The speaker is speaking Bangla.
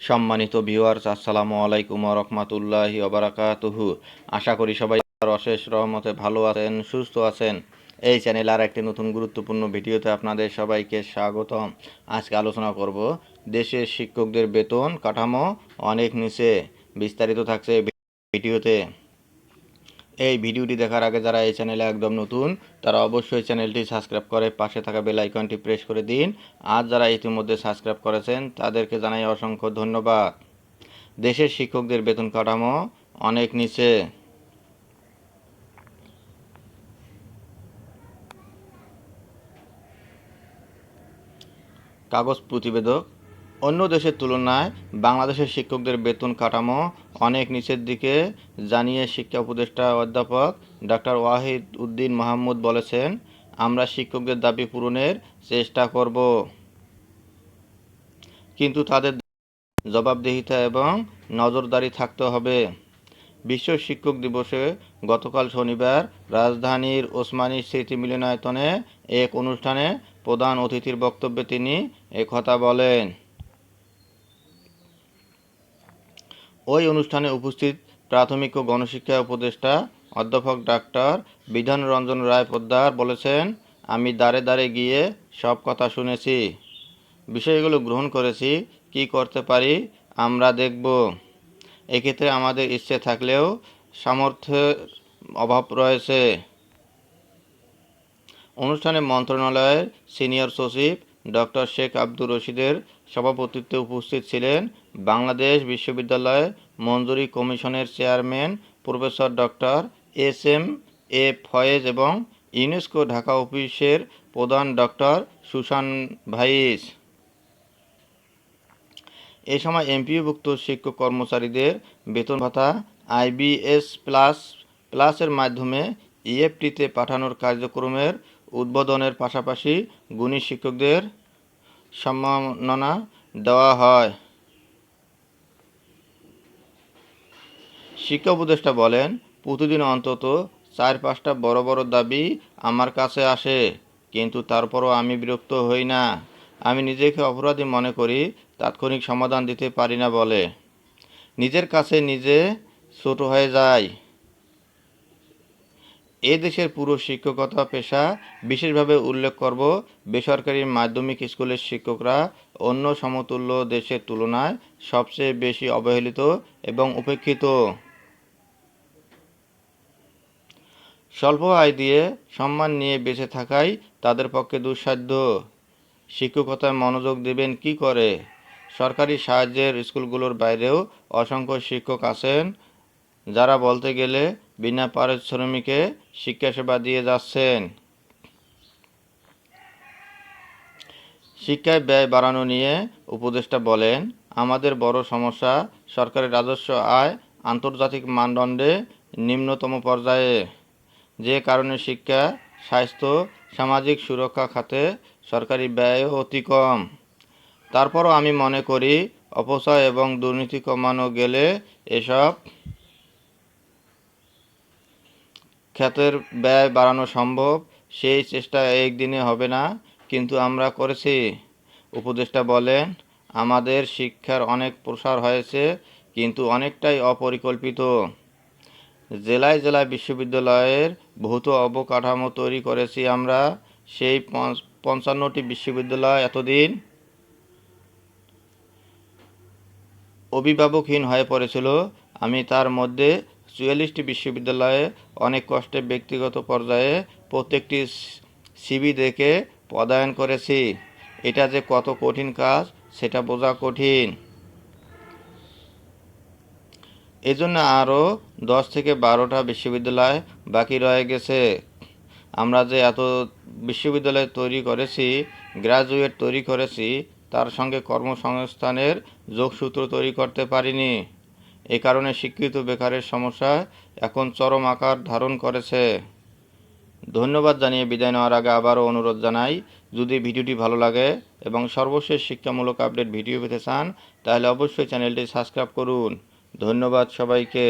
সম্মানিত ভিউয়ার্স আসসালামু আলাইকুম রহমতুল্লাহি ওবরাকাতুহু আশা করি সবাই অশেষ রহমতে ভালো আছেন, সুস্থ আছেন। এই চ্যানেল আর একটি নতুন গুরুত্বপূর্ণ ভিডিওতে আপনাদের সবাইকে স্বাগতম। আজকে আলোচনা করব দেশের শিক্ষকদের বেতন কাঠামো অনেক নিচে বিস্তারিত থাকছে ভিডিওতে। এই ভিডিওটি দেখার আগে যারা এই চ্যানেলে একদম নতুন, তারা অবশ্যই চ্যানেলটি সাবস্ক্রাইব করে পাশে থাকা বেল আইকনটি প্রেস করে দিন। আর যারা ইতিমধ্যে সাবস্ক্রাইব করেছেন, তাদেরকে জানাই অসংখ্য ধন্যবাদ। দেশের শিক্ষকদের বেতন কাঠামো অনেক নিচে। কাগজ প্রতিবেদক, অন্য দেশের তুলনায় বাংলাদেশের শিক্ষকদের বেতন কাঠামো অনেক নিচের দিকে জানিয়ে শিক্ষা উপদেষ্টা অধ্যাপক ডক্টর ওয়াহিদ উদ্দিন মাহমুদ বলেছেন, আমরা শিক্ষকদের দাবি পূরণের চেষ্টা করব। কিন্তু তাদের জবাবদিহিতা এবং নজরদারি থাকতে হবে। বিশ্ব শিক্ষক দিবসে গতকাল শনিবার রাজধানীর ওসমানী স্মৃতি মিলনায়তনে এক অনুষ্ঠানে প্রধান অতিথির বক্তব্যে তিনি একথা বলেন। ওই অনুষ্ঠানে উপস্থিত প্রাথমিক ও গণশিক্ষা উপদেষ্টা অধ্যাপক ডাক্তার বিধান রঞ্জন রায় পোদ্দার বলেছেন, আমি দাঁড়ে দাঁড়ে গিয়ে সব কথা শুনেছি। বিষয়গুলো গ্রহণ করেছি। কি করতে পারি আমরা দেখব। এক্ষেত্রে আমাদের ইচ্ছে থাকলেও সামর্থ্যের অভাব রয়েছে। অনুষ্ঠানে মন্ত্রণালয়ের সিনিয়র সচিব ডক্টর শেখ আব্দুর রশিদের সভাপতিত্বে উপস্থিত ছিলেন বাংলাদেশ বিশ্ববিদ্যালয় মঞ্জুরি কমিশনের chairman professor doctor S M A Foyez এবং ইউনেস্কো ঢাকা অফিসের প্রধান ডক্টর সুশান ভাইস। এ সময় এমপিওভুক্ত শিক্ষক কর্মচারীদের বেতন ভাতা, আইবিএস প্লাস, প্লাসের মাধ্যমে ইএফটিতে পাঠানোর কার্যক্রমের উদ্বোধনের পাশাপাশি গুণী শিক্ষকদের সম্মাননা দেওয়া হয়। শিক্ষা উপদেষ্টা বলেন, প্রতিদিন অন্তত চার পাঁচটা বড় বড় দাবি আমার কাছে আসে, কিন্তু তারপরও আমি বিরক্ত হই না। আমি নিজেকে অপরাধী মনে করি, তাৎক্ষণিক সমাধান দিতে পারি না বলে। নিজের কাছে নিজে ছোট হয়ে যায় এ দেশের পুরো শিক্ষকতা পেশা বিশেষভাবে উল্লেখ করব বেসরকারি মাধ্যমিক স্কুলের শিক্ষকরা অন্য সমতুল্য দেশের তুলনায় সবচেয়ে বেশি অবহেলিত এবং উপেক্ষিত। স্বল্প আয় দিয়ে সম্মান নিয়ে বেঁচে থাকাই তাদের পক্ষে দুঃসাধ্য। শিক্ষকতায় মনোযোগ দেবেন কি করে? সরকারি সাহায্যের স্কুলগুলোর বাইরেও অসংখ্য শিক্ষক আছেন, যারা বলতে গেলে বিনা পারিশ্রমিকে শিক্ষাসেবা দিয়ে যাচ্ছেন। শিক্ষায় ব্যয় বাড়ানো নিয়ে উপদেষ্টা বলেন, আমাদের বড় সমস্যা সরকারের রাজস্ব আয় আন্তর্জাতিক মানদণ্ডে নিম্নতম পর্যায়ে। যে কারণে শিক্ষা, স্বাস্থ্য, সামাজিক সুরক্ষা খাতে সরকারি ব্যয় অতি কম। তারপরও আমি মনে করি, অপচয় এবং দুর্নীতি কমানো গেলে এসব খ্যাতের ব্যয় বাড়ানো সম্ভব, সেই চেষ্টা একদিনে হবে না, কিন্তু আমরা করেছি। উপদেষ্টা বলেন, আমাদের শিক্ষার অনেক প্রসার হয়েছে, কিন্তু অনেকটাই অপরিকল্পিত। জেলায় জেলায় বিশ্ববিদ্যালয়ের ভৌত অবকাঠামো তৈরি করেছি আমরা, সেই পঞ্চান্নটি বিশ্ববিদ্যালয় এতদিন অভিভাবকহীন হয়ে পড়েছিল। আমি তার মধ্যে চুয়াল্লিশটি বিশ্ববিদ্যালয়ে অনেক কষ্টে ব্যক্তিগত পর্যায়ে প্রত্যেকটি সিবি দেখে পদায়ন করেছি। এটা যে কত কঠিন কাজ, সেটা বোঝা কঠিন। এজন্য আরও দশ থেকে বারোটা বিশ্ববিদ্যালয় বাকি রয়ে গেছে। আমরা যে এত বিশ্ববিদ্যালয় তৈরি করেছি, গ্রাজুয়েট তৈরি করেছি, তার সঙ্গে কর্মসংস্থানের যোগসূত্র তৈরি করতে পারিনি। এ কারণে শিক্ষিত বেকারের সমস্যা এখন চরম আকার ধারণ করেছে। ধন্যবাদ জানিয়ে বিদায় নেওয়ার আগে আবারও অনুরোধ জানাই, যদি ভিডিওটি ভালো লাগে এবং সর্বশেষ শিক্ষামূলক আপডেট ভিডিও পেতে চান, তাহলে অবশ্যই চ্যানেলটি সাবস্ক্রাইব করুন। ধন্যবাদ সবাইকে।